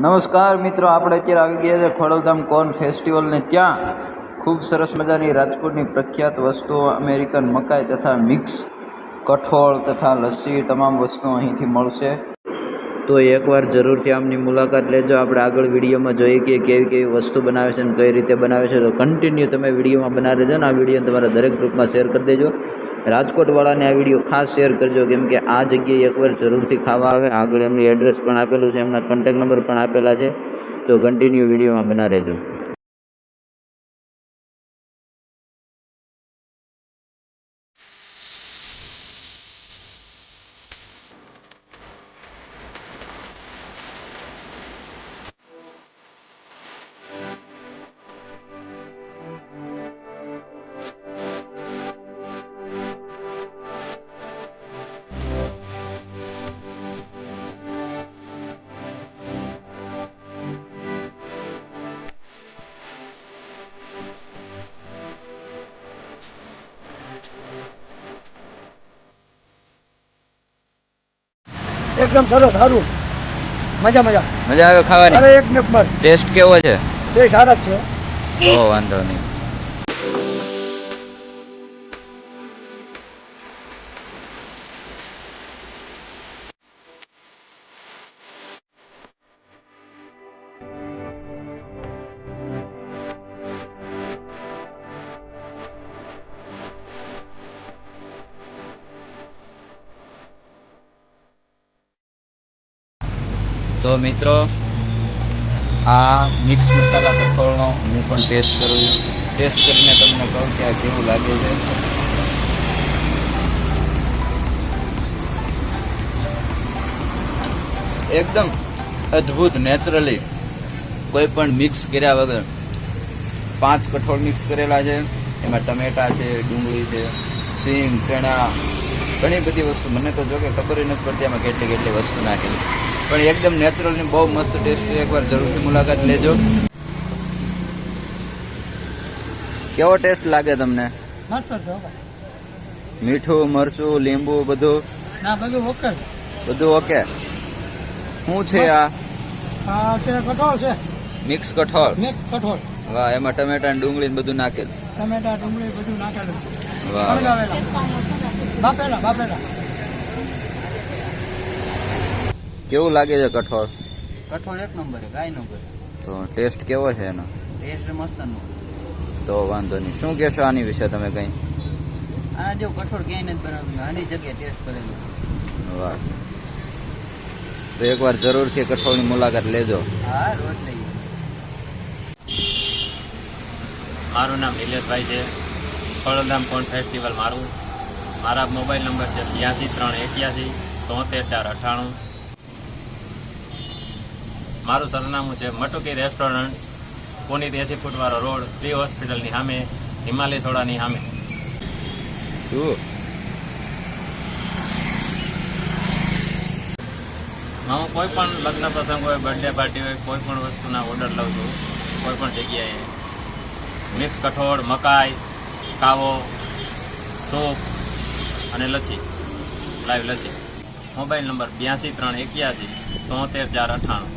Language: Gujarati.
નમસ્કાર મિત્રો, આપણે અત્યારે આવી ગયા છે ખોડલધામ કોર્ન ફેસ્ટિવલને ત્યાં. ખૂબ સરસ મજાની રાજકોટની પ્રખ્યાત વસ્તુઓ, અમેરિકન મકાઈ તથા મિક્સ કઠોળ તથા લસ્સી તમામ વસ્તુઓ અહીંથી મળશે. તો એકવાર જરૂરથી આમની મુલાકાત લેજો. આપણે આગળ વિડીયોમાં જોઈએ કે કેવી કેવી વસ્તુ બનાવે છે અને કઈ રીતે બનાવે છે. તો કન્ટિન્યુ તમે વિડીયોમાં બનાવી દેજો અને આ વીડિયો તમારા દરેક ગ્રુપમાં શેર કરી દેજો. રાજકોટવાળાને આ વીડિયો ખાસ શેર કરજો, કેમ કે આ જગ્યાએ એકવાર જરૂરથી ખાવા આવે. આગળ એમની એડ્રેસ પણ આપેલું છે, એમના કોન્ટેક નંબર પણ આપેલા છે. તો કન્ટિન્યુ વિડીયોમાં બના રહેજો. એકદમ સરસ સારું. મજા મજા. મજા આવે અરે ખાવાની એક નંબર ટેસ્ટ કેવો છે? બે સારા જ છે. ઓ વાંધો નહીં. તો મિત્રો, આ મિક્સ મસાલા કઠોળનો હું પણ ટેસ્ટ કરું ટેસ્ટ કરીને તમને કહું કે આ કેવું લાગે છે. એકદમ અદ્ભુત નેચરલી કોઈ પણ મિક્સ કર્યા વગર. પાંચ કઠોળ મિક્સ કરેલા છે. એમાં ટમેટા છે, ડુંગળી છે, સિંગ, ચણા, ઘણી બધી વસ્તુ. મને તો જો કે ખબર નથી પડતી એમાં કેટલી કેટલી વસ્તુ નાખેલી. પણ એકદમ નેચરલ ને બહુ મસ્ત ટેસ્ટ છે. એકવાર જરૂરથી મુલાકાત લેજો. કેવો ટેસ્ટ લાગે તમને? મીઠું મરચું લીંબુ બધું? ના બધું ઓકે બધું ઓકે શું છે આ? કઠોળ છે. મિક્સ કઠોળ? મિક્સ કઠોળ. વાહ એમાં ટમેટા ને ડુંગળી ને બધું નાખેલું. ટમેટા ડુંગળી બધું નાખેલું. વાહ બાપેલા બાફેલા. કેવું લાગે છે કઠોળ? કઠોળ એક નંબર કાંઈ નંબર તો ટેસ્ટ કેવો છે એનો? ટેસ્ટ મસ્ત તો વાંધો નહીં. શું કહેશો આની વિશે તમે કંઈ? આના જેવું કઠોળ ક્યાંય નથી બનાવ્યું આની જગ્યાએ ટેસ્ટ કરેલું વાહ. તો એકવાર જરૂરથી કઠોળની મુલાકાત લેજો. હા રોજ લઈએ મારું નામ નિલેશભાઈ છે. ફળધામ કોણ ફેસ્ટિવલ મારું. મારા મોબાઈલ નંબર છે બ્યાસી ત્રણ એક્યાસી તોતેર ચાર અઠ્ઠાણું. મારું સરનામું છે મટુકી રેસ્ટોરન્ટ પુનિત એસી ફૂટવાળો રોડ પ્રી હોસ્પિટલની સામે હિમાલય સોડાની સામે. હું કોઈ પણ લગ્ન પ્રસંગ હોય બર્થડે પાર્ટી હોય કોઈ પણ વસ્તુના ઓર્ડર લઉં છું કોઈ પણ જગ્યાએ. મિક્સ કઠોળ મકાઈ કાવો સૂપ અને લચ્છી લાઈવ લચ્છી મોબાઈલ નંબર બ્યાસી ત્રણ એક્યાસી તોતેર ચાર અઠ્ઠાણું.